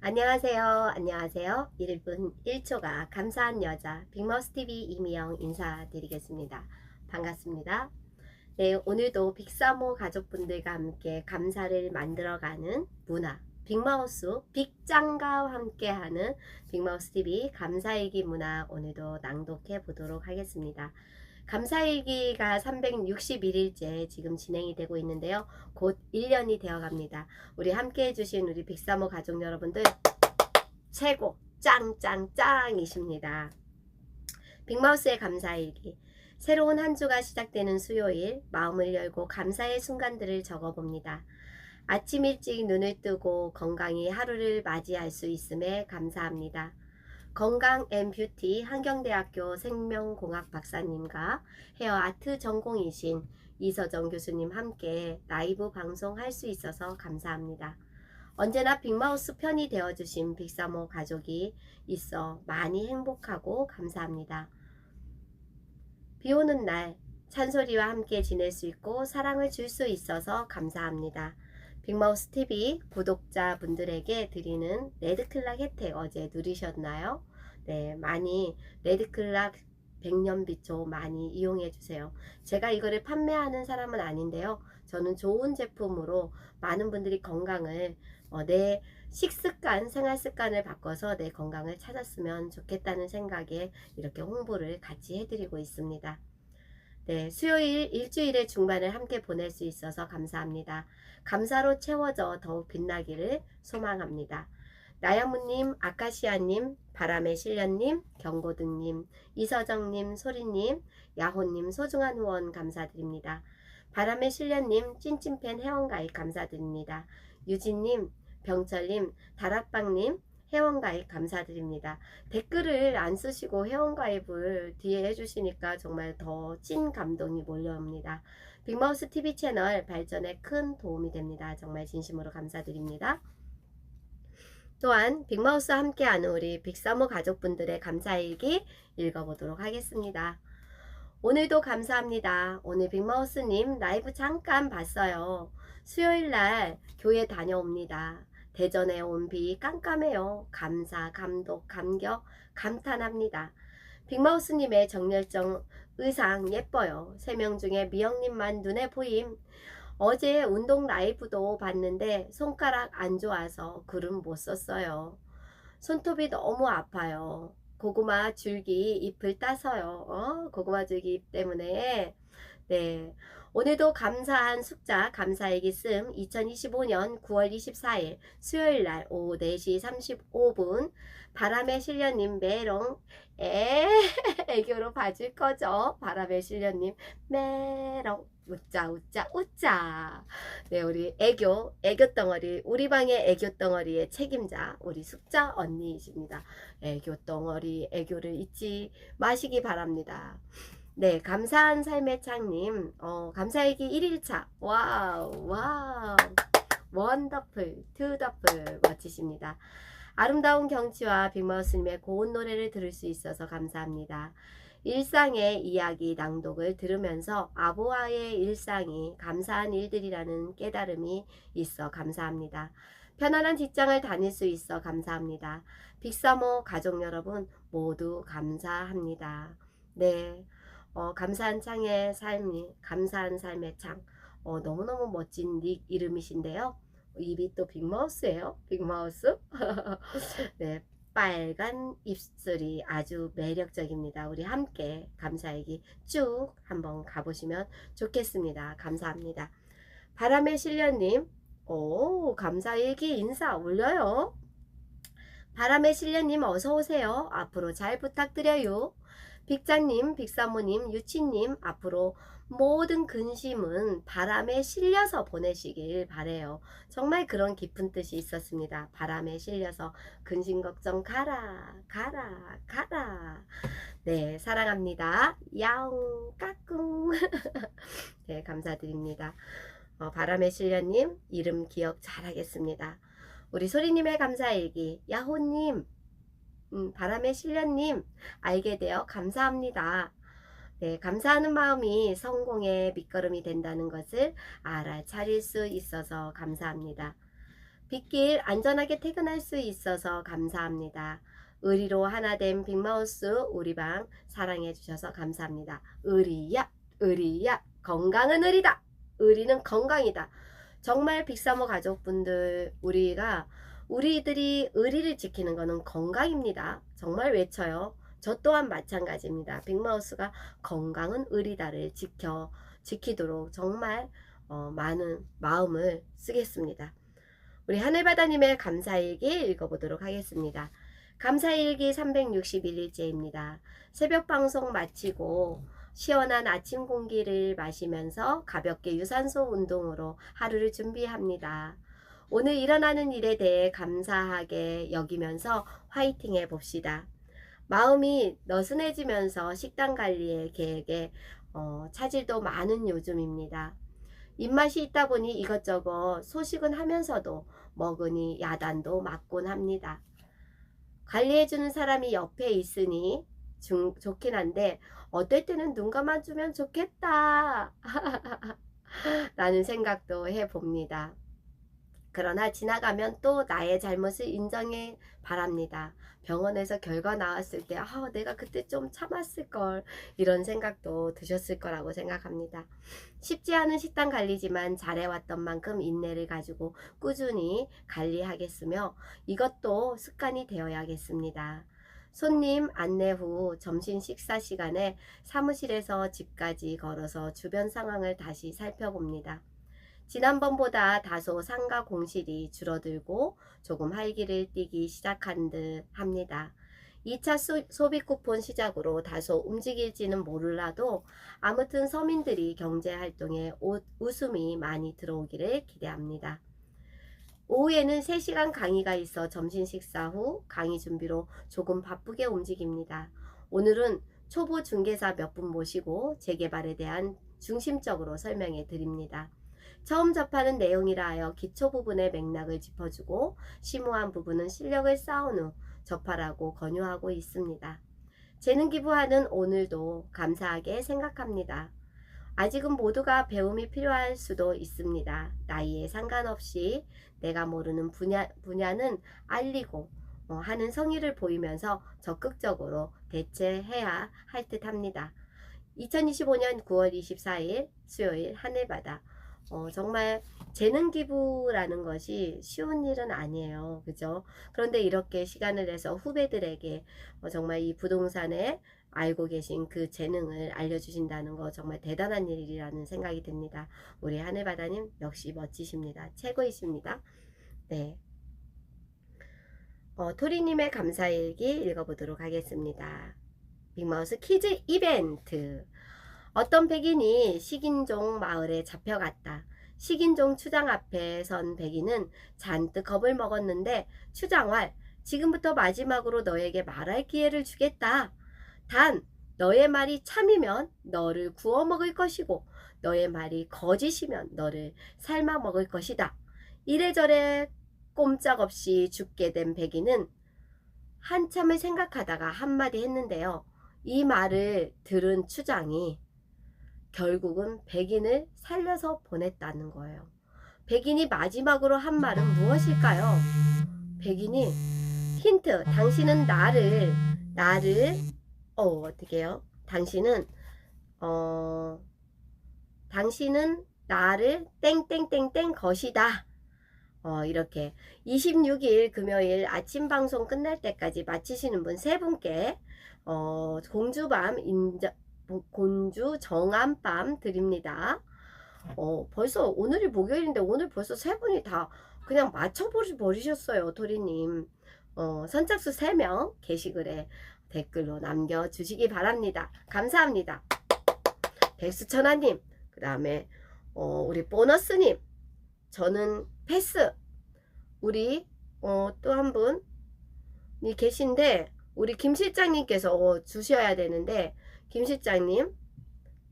안녕하세요. 안녕하세요. 1분 1초가 감사한 여자 빅마우스TV 이미영 인사드리겠습니다. 반갑습니다. 네, 오늘도 빅사모 가족분들과 함께 감사를 만들어가는 문화 빅마우스 빅장과 함께하는 빅마우스TV 감사일기 문화 오늘도 낭독해 보도록 하겠습니다. 감사일기가 361일째 지금 진행이 되고 있는데요. 곧 1년이 되어 갑니다. 우리 함께 해주신 우리 빅사모 가족 여러분들 최고 짱짱짱이십니다. 빅마우스의 감사일기 새로운 한 주가 시작되는 수요일 마음을 열고 감사의 순간들을 적어봅니다. 아침 일찍 눈을 뜨고 건강히 하루를 맞이할 수 있음에 감사합니다. 건강 앤 뷰티 한경대학교 생명공학 박사님과 헤어 아트 전공이신 이서정 교수님 함께 라이브 방송할 수 있어서 감사합니다. 언제나 빅마우스 편이 되어주신 빅사모 가족이 있어 많이 행복하고 감사합니다. 비 오는 날 찬소리와 함께 지낼 수 있고 사랑을 줄 수 있어서 감사합니다. 빅마우스 TV 구독자분들에게 드리는 레드클락 혜택 어제 누리셨나요? 네, 많이 레드클락 백년비초 많이 이용해 주세요. 제가 이거를 판매하는 사람은 아닌데요. 저는 좋은 제품으로 많은 분들이 건강을 어, 내 식습관, 생활 습관을 바꿔서 내 건강을 찾았으면 좋겠다는 생각에 이렇게 홍보를 같이 해드리고 있습니다. 네, 수요일 일주일의 중반을 함께 보낼 수 있어서 감사합니다. 감사로 채워져 더욱 빛나기를 소망합니다. 나야무님, 아카시아님, 바람의 실련님, 경고등님, 이서정님, 소리님, 야호님 소중한 후원 감사드립니다. 바람의 실련님, 찐찐팬 회원가입 감사드립니다. 유진님, 병철님, 다락방님, 회원가입 감사드립니다. 댓글을 안 쓰시고 회원가입을 뒤에 해주시니까 정말 더 찐 감동이 몰려옵니다. 빅마우스 TV 채널 발전에 큰 도움이 됩니다. 정말 진심으로 감사드립니다. 또한 빅마우스와 함께하는 우리 빅사모 가족분들의 감사일기 읽어보도록 하겠습니다. 오늘도 감사합니다. 오늘 빅마우스님 라이브 잠깐 봤어요. 수요일 날 교회 다녀옵니다. 대전에 온 비 깜깜해요. 감사, 감독, 감격, 감탄합니다. 빅마우스님의 정열정 의상 예뻐요. 세 명 중에 미영님만 눈에 보임. 어제 운동 라이브도 봤는데 손가락 안 좋아서 글은 못 썼어요. 손톱이 너무 아파요. 고구마 줄기 잎을 따서요. 어? 고구마 줄기 잎 때문에 네. 오늘도 감사한 숙자 감사일기 씀 2025년 9월 24일 수요일 날 오후 4시 35분 바람의 실려님 메롱 에 애교로 봐줄 거죠. 바람의 실려님 메롱 웃자 웃자 웃자 네 우리 애교 애교 덩어리 우리 방의 애교 덩어리의 책임자 우리 숙자 언니이십니다. 애교 덩어리 애교를 잊지 마시기 바랍니다. 네, 감사한 삶의 창님, 어, 감사일기 1일차. 와우, 와우. 원더풀, 투더풀. 멋지십니다. 아름다운 경치와 빅마우스님의 고운 노래를 들을 수 있어서 감사합니다. 일상의 이야기 낭독을 들으면서 아보아의 일상이 감사한 일들이라는 깨달음이 있어 감사합니다. 편안한 직장을 다닐 수 있어 감사합니다. 빅사모 가족 여러분 모두 감사합니다. 네. 어, 감사한 창의 삶이 감사한 삶의 창. 어, 너무너무 멋진 닉 이름이신데요. 입이 또 빅마우스예요. 빅마우스. 네 빨간 입술이 아주 매력적입니다. 우리 함께 감사 얘기 쭉 한번 가보시면 좋겠습니다. 감사합니다. 바람의 실려님. 오 감사 얘기 인사 올려요. 바람의 실려님 어서오세요. 앞으로 잘 부탁드려요 빅장님, 빅사모님, 유치님 앞으로 모든 근심은 바람에 실려서 보내시길 바래요. 정말 그런 깊은 뜻이 있었습니다. 바람에 실려서 근심 걱정 가라, 가라, 가라. 네, 사랑합니다. 야옹, 까꿍. 네, 감사드립니다. 어, 바람의 실려님 이름 기억 잘하겠습니다. 우리 소리님의 감사일기 야호님 음, 바람의 실련님 알게 되어 감사합니다. 네, 감사하는 마음이 성공의 밑거름이 된다는 것을 알아차릴 수 있어서 감사합니다. 빗길 안전하게 퇴근할 수 있어서 감사합니다. 의리로 하나 된 빅마우스 우리 방 사랑해 주셔서 감사합니다. 의리야, 의리야, 건강은 의리다. 의리는 건강이다. 정말 빅사모 가족분들 우리가 우리들이 의리를 지키는 것은 건강입니다. 정말 외쳐요. 저 또한 마찬가지입니다. 빅마우스가 건강은 의리다를 지켜 지키도록 정말 어, 많은 마음을 쓰겠습니다. 우리 하늘바다님의 감사일기 읽어보도록 하겠습니다. 감사일기 361일째입니다. 새벽 방송 마치고 시원한 아침 공기를 마시면서 가볍게 유산소 운동으로 하루를 준비합니다. 오늘 일어나는 일에 대해 감사하게 여기면서 화이팅 해봅시다. 마음이 너슨해지면서 식단 관리의 계획에 어, 차질도 많은 요즘입니다. 입맛이 있다 보니 이것저것 소식은 하면서도 먹으니 야단도 맞곤 합니다. 관리해주는 사람이 옆에 있으니 중, 좋긴 한데 어떨 때는 눈 감아주면 좋겠다 라는 생각도 해봅니다. 그러나 지나가면 또 나의 잘못을 인정해 바랍니다. 병원에서 결과 나왔을 때, 아, 내가 그때 좀 참았을 걸. 이런 생각도 드셨을 거라고 생각합니다. 쉽지 않은 식단 관리지만 잘해왔던 만큼 인내를 가지고 꾸준히 관리하겠으며 이것도 습관이 되어야겠습니다. 손님 안내 후 점심 식사 시간에 사무실에서 집까지 걸어서 주변 상황을 다시 살펴봅니다. 지난번보다 다소 상가 공실이 줄어들고 조금 활기를 띠기 시작한 듯 합니다. 2차 소비 쿠폰 시작으로 다소 움직일지는 몰라도 아무튼 서민들이 경제 활동에 웃음이 많이 들어오기를 기대합니다. 오후에는 3시간 강의가 있어 점심 식사 후 강의 준비로 조금 바쁘게 움직입니다. 오늘은 초보 중개사 몇 분 모시고 재개발에 대한 중심적으로 설명해 드립니다. 처음 접하는 내용이라 하여 기초 부분의 맥락을 짚어주고 심오한 부분은 실력을 쌓은 후 접하라고 권유하고 있습니다. 재능 기부하는 오늘도 감사하게 생각합니다. 아직은 모두가 배움이 필요할 수도 있습니다. 나이에 상관없이 내가 모르는 분야, 분야는 알리고 어, 하는 성의를 보이면서 적극적으로 대체해야 할 듯 합니다. 2025년 9월 24일 수요일 하늘바다 어, 정말 재능 기부라는 것이 쉬운 일은 아니에요. 그죠? 그런데 이렇게 시간을 내서 후배들에게 어, 정말 이 부동산에 알고 계신 그 재능을 알려주신다는 거 정말 대단한 일이라는 생각이 듭니다. 우리 하늘바다님 역시 멋지십니다. 최고이십니다. 네. 어, 토리님의 감사일기 읽어보도록 하겠습니다. 빅마우스 퀴즈 이벤트. 어떤 백인이 식인종 마을에 잡혀갔다. 식인종 추장 앞에 선 백인은 잔뜩 겁을 먹었는데 추장활 지금부터 마지막으로 너에게 말할 기회를 주겠다. 단 너의 말이 참이면 너를 구워 먹을 것이고 너의 말이 거짓이면 너를 삶아 먹을 것이다. 이래저래 꼼짝없이 죽게 된 백인은 한참을 생각하다가 한마디 했는데요. 이 말을 들은 추장이 결국은 백인을 살려서 보냈다는 거예요. 백인이 마지막으로 한 말은 무엇일까요? 백인이 힌트, 당신은 나를, 나를, 어, 어떻게 해요? 당신은, 어, 당신은 나를 땡땡땡땡 것이다. 어, 이렇게 26일 금요일 아침 방송 끝날 때까지 마치시는 분 세 분께 어, 공주밤 인정, 곤주 정한밤 드립니다. 어, 벌써 오늘이 목요일인데 오늘 벌써 세 분이 다 그냥 맞춰버리셨어요, 도리님. 어, 선착수 3명 게시글에 댓글로 남겨주시기 바랍니다. 감사합니다. 백수천하님, 그 다음에 어, 우리 보너스님, 저는 패스. 우리 어, 또 한 분이 계신데 우리 김 실장님께서 어, 주셔야 되는데 김 실장님,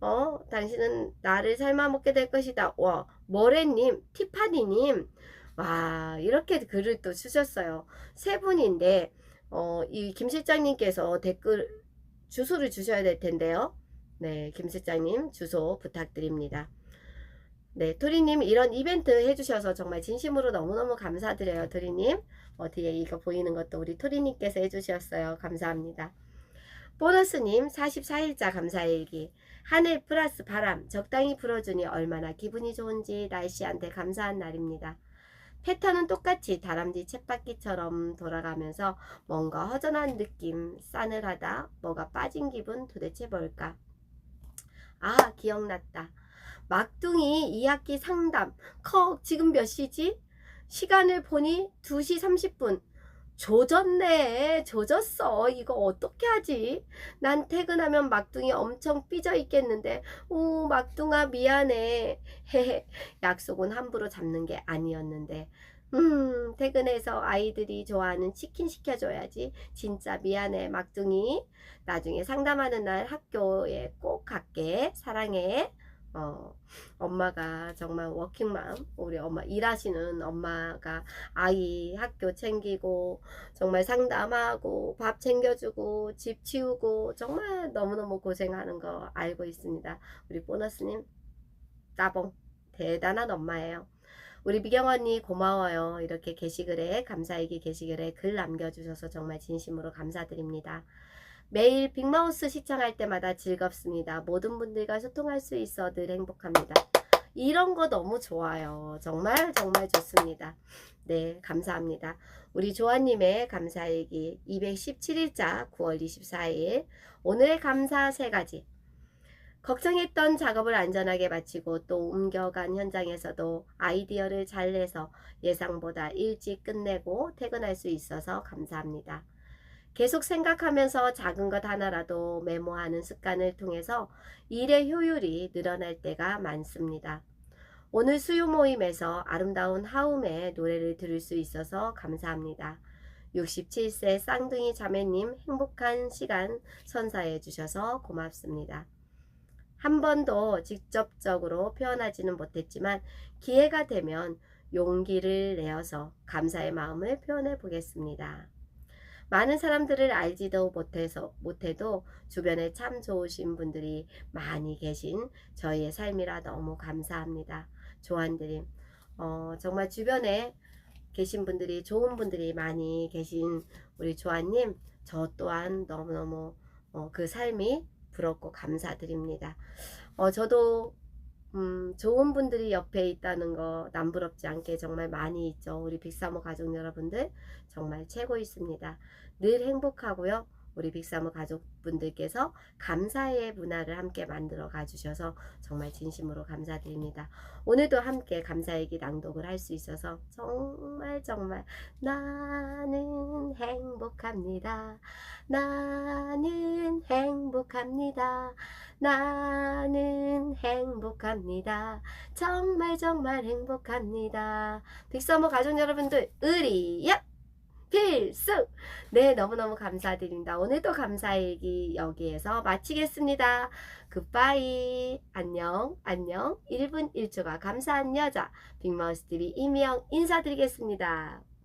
어, 당신은 나를 삶아먹게 될 것이다. 와, 머레님, 티파니님, 와, 이렇게 글을 또 주셨어요. 세 분인데, 어, 이 김 실장님께서 댓글, 주소를 주셔야 될 텐데요. 네, 김 실장님 주소 부탁드립니다. 네, 토리님 이런 이벤트 해주셔서 정말 진심으로 너무너무 감사드려요, 토리님. 어, 뒤에 이거 보이는 것도 우리 토리님께서 해주셨어요. 감사합니다. 보너스님 44일자 감사일기. 하늘 플러스 바람 적당히 불어주니 얼마나 기분이 좋은지 날씨한테 감사한 날입니다. 패턴은 똑같이 다람쥐 쳇바퀴처럼 돌아가면서 뭔가 허전한 느낌 싸늘하다 뭐가 빠진 기분 도대체 뭘까? 아 기억났다. 막둥이 2학기 상담. 컥 지금 몇 시지? 시간을 보니 2시 30분 조졌네 조졌어. 이거 어떻게 하지? 난 퇴근하면 막둥이 엄청 삐져 있겠는데. 오 막둥아 미안해. 헤헤. 약속은 함부로 잡는 게 아니었는데. 음 퇴근해서 아이들이 좋아하는 치킨 시켜줘야지. 진짜 미안해 막둥이. 나중에 상담하는 날 학교에 꼭 갈게. 사랑해 어, 엄마가 정말 워킹맘, 우리 엄마 일하시는 엄마가 아이 학교 챙기고 정말 상담하고 밥 챙겨주고 집 치우고 정말 너무너무 고생하는 거 알고 있습니다. 우리 보너스님 따봉 대단한 엄마예요. 우리 미경 언니 고마워요. 이렇게 게시글에 감사일기 게시글에 글 남겨주셔서 정말 진심으로 감사드립니다. 매일 빅마우스 시청할 때마다 즐겁습니다. 모든 분들과 소통할 수 있어 늘 행복합니다. 이런 거 너무 좋아요. 정말 정말 좋습니다. 네, 감사합니다. 우리 조아님의 감사 일기 217일자 9월 24일 오늘의 감사 세 가지 걱정했던 작업을 안전하게 마치고 또 옮겨간 현장에서도 아이디어를 잘 내서 예상보다 일찍 끝내고 퇴근할 수 있어서 감사합니다. 계속 생각하면서 작은 것 하나라도 메모하는 습관을 통해서 일의 효율이 늘어날 때가 많습니다. 오늘 수요 모임에서 아름다운 하움의 노래를 들을 수 있어서 감사합니다. 67세 쌍둥이 자매님 행복한 시간 선사해 주셔서 고맙습니다. 한 번도 직접적으로 표현하지는 못했지만 기회가 되면 용기를 내어서 감사의 마음을 표현해 보겠습니다. 많은 사람들을 알지도 못해서 못해도 주변에 참 좋으신 분들이 많이 계신 저희의 삶이라 너무 감사합니다. 조한드림 어, 정말 주변에 계신 분들이 좋은 분들이 많이 계신 우리 조한님 저 또한 너무너무 어, 그 삶이 부럽고 감사드립니다. 어, 저도 음, 좋은 분들이 옆에 있다는 거 남부럽지 않게 정말 많이 있죠. 우리 빅사모 가족 여러분들 정말 최고 있습니다. 늘 행복하고요. 우리 빅사모 가족분들께서 감사의 문화를 함께 만들어 가주셔서 정말 진심으로 감사드립니다. 오늘도 함께 감사얘기 낭독을 할 수 있어서 정말 정말 나는 행복합니다. 나는 행복합니다. 나는 행복합니다. 정말 정말 행복합니다. 빅서머 가족 여러분들 의리야 필수! 네, 너무너무 감사드립니다. 오늘도 감사일기 여기에서 마치겠습니다. 굿바이. 안녕, 안녕. 1분 1초가 감사한 여자. 빅마우스 TV 이미영 인사드리겠습니다.